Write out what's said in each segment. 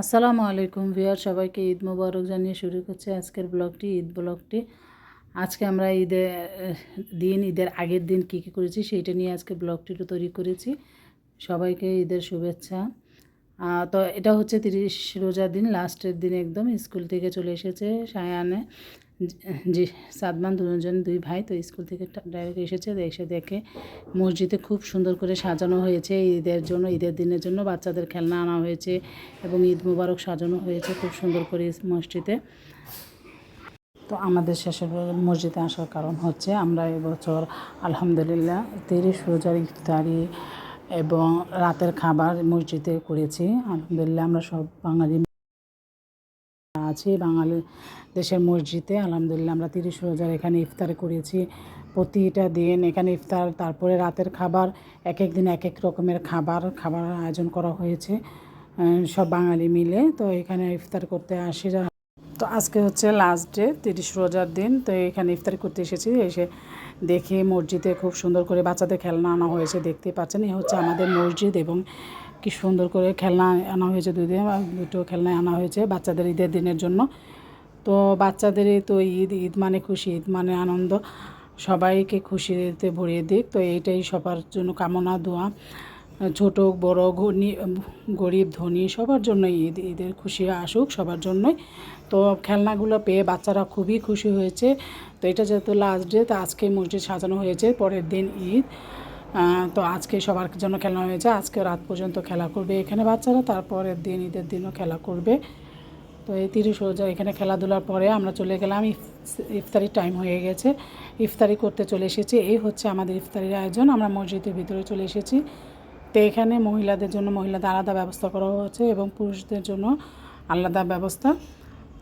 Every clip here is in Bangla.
আসসালামু আলাইকুম ভিয়ার সবাইকে ঈদ মোবারক জানিয়ে শুরু করছে আজকের ব্লগটি, ঈদ ব্লগটি। আজকে আমরা ঈদের দিন, ঈদের আগের দিন কী কী করেছি সেইটা নিয়ে আজকে ব্লগটিটা তৈরি করেছি। সবাইকে ঈদের শুভেচ্ছা। তো এটা হচ্ছে তিরিশ রোজার দিন, লাস্টের দিন একদম স্কুল থেকে চলে এসেছে সায়ানে। জি সাদমান দুজন, দুই ভাই তো স্কুল থেকে ডাইরেক্ট এসেছে। এসে দেখে মসজিদে খুব সুন্দর করে সাজানো হয়েছে ঈদের জন্য, ঈদের দিনের জন্য বাচ্চাদের খেলনা আনা হয়েছে এবং ঈদ মুবারক সাজানো হয়েছে খুব সুন্দর করে মসজিদে। তো আমাদের শেষের মসজিদে আসার কারণ হচ্ছে আমরা এবছর আলহামদুলিল্লাহ তিরিশ রোজার ইফতারি এবং রাতের খাবার মসজিদে করেছি। আলহামদুলিল্লাহ আমরা সব বাঙালি আছি বাঙালি দেশের মসজিদে। আলহামদুলিল্লাহ আমরা তিরিশ রোজার এখানে ইফতার করেছি। প্রতিটা দিন এখানে ইফতার, তারপরে রাতের খাবার এক এক দিন এক এক রকমের খাবার খাবার আয়োজন করা হয়েছে সব বাঙালি মিলে। তো এখানে ইফতার করতে আসে তো আজকে হচ্ছে লাস্ট ডে তিরিশ রোজার দিন। তো এখানে ইফতার করতে এসেছি, এসে দেখি মসজিদে খুব সুন্দর করে বাচ্চাদের খেলনা আনা হয়েছে, দেখতে পাচ্ছেন। এ হচ্ছে আমাদের মসজিদ এবং কি সুন্দর করে খেলনা আনা হয়েছে দুই দিন দুটো খেলনা আনা হয়েছে বাচ্চাদের ঈদের দিনের জন্য। তো বাচ্চাদেরই তো ঈদ ঈদ মানে খুশি, ঈদ মানে আনন্দ। সবাইকে খুশিতে ভরিয়ে দিক। তো এইটাই সবার জন্য কামনা, দোয়া। ছোট, বড় ঘনি গরিব, ধনী, সবার জন্য ঈদ, ঈদের খুশি আসুক সবার জন্যই। তো খেলনাগুলো পেয়ে বাচ্চারা খুবই খুশি হয়েছে। তো এটা যেহেতু লাস্ট ডে তো আজকে মসজিদ সাজানো হয়েছে, পরের দিন ঈদ। তো আজকে সবার জন্য খেলা হয়েছে আজকে রাত পর্যন্ত খেলা করবে এখানে বাচ্চারা, তারপরের দিন, ঈদের দিনও খেলা করবে। তো এই তিরিশ রোজা এখানে খেলাধুলার পরে আমরা চলে গেলাম। ইফ- ইফতারির টাইম হয়ে গেছে। ইফতারি করতে চলে এসেছি। এই হচ্ছে আমাদের ইফতারির আয়োজন। আমরা মসজিদের ভিতরে চলে এসেছি। তো এখানে মহিলাদের জন্য, মহিলাদের আলাদা ব্যবস্থা করা হয়েছে এবং পুরুষদের জন্য আলাদা ব্যবস্থা।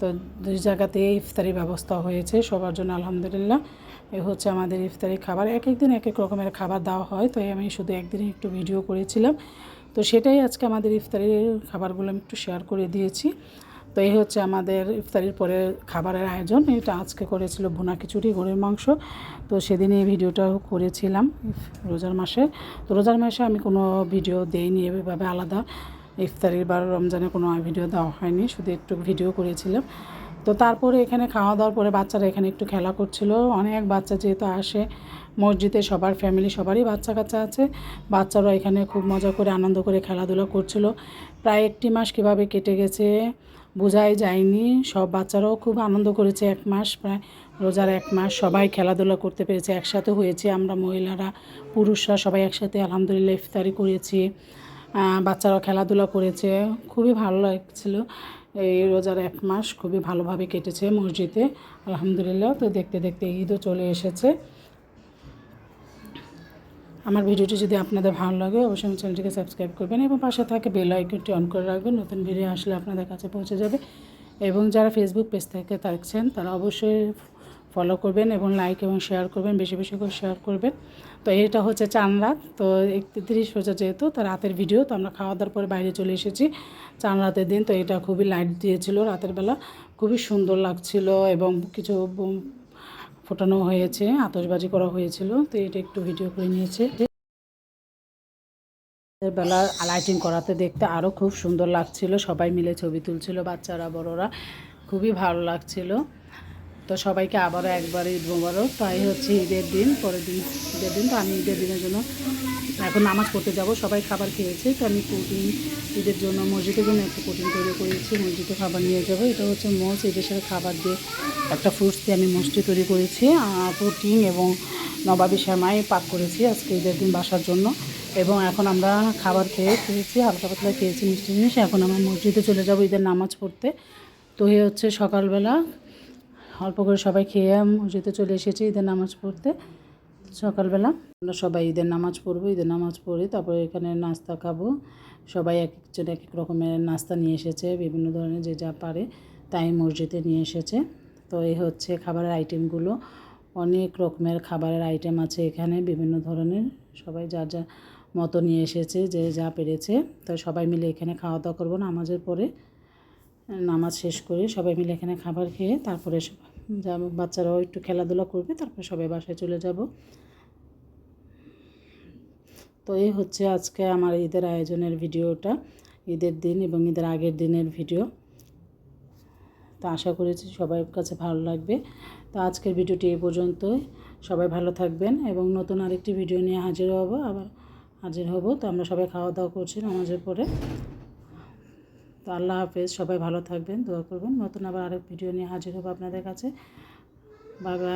তো দুই জায়গাতে ইফতারি ব্যবস্থা হয়েছে সবার জন্য, আলহামদুলিল্লাহ। এ হচ্ছে আমাদের ইফতারি খাবার। এক একদিন এক এক রকমের খাবার দেওয়া হয়, তো আমি শুধু একদিনই একটু ভিডিও করেছিলাম। তো সেটাই আজকে আমাদের ইফতারির খাবারগুলো আমি একটু শেয়ার করে দিয়েছি। তো এই হচ্ছে আমাদের ইফতারির পরে খাবারের আয়োজন। এটা আজকে করেছিল ভুনা খিচুড়ি, গরুর মাংস। তো সেদিন এই ভিডিওটাও করেছিলাম রোজার মাসে। তো রোজার মাসে আমি কোনো ভিডিও দেইনি, এভাবে আলাদা। ইফতারির বা রমজানে কোনো ভিডিও দেওয়া হয়নি, শুধু একটু ভিডিও করেছিলাম। তো তারপরে এখানে খাওয়া দাওয়ার পরে বাচ্চারা এখানে একটু খেলা করছিল। অনেক বাচ্চা যেহেতু আসে মসজিদে সবার ফ্যামিলি সবারই বাচ্চা কাচ্চা আছে। বাচ্চারা এখানে খুব মজা করে আনন্দ করে খেলাধুলা করছিল। প্রায় একটি মাস কীভাবে কেটে গেছে বোঝাই যায়নি। সব বাচ্চারাও খুব আনন্দ করেছে এক মাস প্রায় রোজার এক মাস সবাই খেলাধুলা করতে পেরেছে। একসাথে হয়েছে আমরা মহিলারা পুরুষরা সবাই একসাথে আলহামদুলিল্লাহ ইফতারি করেছি। আহ, বাচ্চারাও খেলাধুলা করেছে। খুবই ভালো লাগছিল। এই রোজার এক মাস খুবই ভালোভাবে কেটেছে মসজিদে, আলহামদুলিল্লাহ। তো দেখতে দেখতে ঈদও চলে এসেছে। আমার ভিডিওটি যদি আপনাদের ভালো লাগে, অবশ্যই আমার চ্যানেলটিকে সাবস্ক্রাইব করবেন এবং পাশে থাকে বেল আইকনটি অন করে রাখবেন, নতুন ভিডিও আসলে আপনাদের কাছে পৌঁছে যাবে। এবং যারা ফেসবুক পেজ থেকে থাকছেন তারা অবশ্যই ফলো করবেন এবং লাইক এবং শেয়ার করবেন, বেশি বেশি করে শেয়ার করবেন। তো এটা হচ্ছে চান রাত তো একত্রিশ রোজা যেহেতু, তো রাতের ভিডিও তো আমরা খাওয়া দাওয়ার পরে বাইরে চলে এসেছি চান রাতের দিন। তো এটা খুবই লাইট দিয়েছিল রাতের বেলা। খুবই সুন্দর লাগছিল এবং কিছু ফোটানো হয়েছে, আতশবাজি করা হয়েছিল। তো এটা একটু ভিডিও করে নিয়েছে। বেলা লাইটিং করাতে দেখতে আরও খুব সুন্দর লাগছিল। সবাই মিলে ছবি তুলছিল, বাচ্চারা, বড়রা। খুবই ভালো লাগছিল। তো সবাইকে আবারও একবার ঈদ মোবারক। তাই হচ্ছে ঈদের দিন, পরের দিন ঈদের দিন। তো আমি ঈদের দিনের জন্য এখন নামাজ পড়তে যাব। সবাই খাবার খেয়েছে, তো আমি পুডিং ঈদের জন্য মসজিদের জন্য একটা পুডিং তৈরি করেছি, মসজিদে খাবার নিয়ে যাব। এটা হচ্ছে মোষ এই দেশের খাবার দিয়ে একটা ফ্রুটস দিয়ে আমি মোষটি তৈরি করেছি। পুডিং এবং নবাবি শ্যামাই পাক করেছি আজকে ঈদের দিন বাসার জন্য। এবং এখন আমরা খাবার খেয়ে খেয়েছি হালকা পাতলা খেয়েছি মিষ্টি জিনিস এখন আমরা মসজিদে চলে যাব ঈদের নামাজ পড়তে। তো হচ্ছে সকালবেলা অল্প করে সবাই খেয়ে মসজিদে চলে এসেছি ঈদের নামাজ পড়তে। সকালবেলা আমরা সবাই ঈদের নামাজ পড়ব, ঈদের নামাজ পড়ি তারপরে এখানে নাস্তা খাব। সবাই এক একজন এক এক রকমের নাস্তা নিয়ে এসেছে, বিভিন্ন ধরনের যে যা পারে তাই মসজিদে নিয়ে এসেছে। তো এই হচ্ছে খাবারের আইটেমগুলো অনেক রকমের খাবারের আইটেম আছে এখানে, বিভিন্ন ধরনের। সবাই যা যা মতো নিয়ে এসেছে, যে যা পেরেছে। তো সবাই মিলে এখানে খাওয়া দাওয়া করব নামাজের পরে। নামাজ শেষ করে সবাই মিলে এখানে খাবার খেয়ে তারপরে বাচ্চারাও একটু খেলাধুলা করবে, তারপরে সবাই বাসায় চলে যাব। তো এই হচ্ছে আজকে আমার ঈদের আয়োজনের ভিডিওটা, ঈদের দিন এবং ঈদের আগের দিনের ভিডিও। তো আশা করেছি সবার কাছে ভালো লাগবে। তো আজকের ভিডিওটি এই পর্যন্তই। সবাই ভালো থাকবেন এবং নতুন আরেকটি ভিডিও নিয়ে হাজির হব, আবার হাজির হব। তো আমরা সবাই খাওয়া দাওয়া করছি নামাজের পরে। তো আল্লাহ হাফেজ, সবাই ভালো থাকবেন, দোয়া করবেন। নতুন আবার আরেক ভিডিও নিয়ে হাজির হব আপনাদের কাছে। বাবা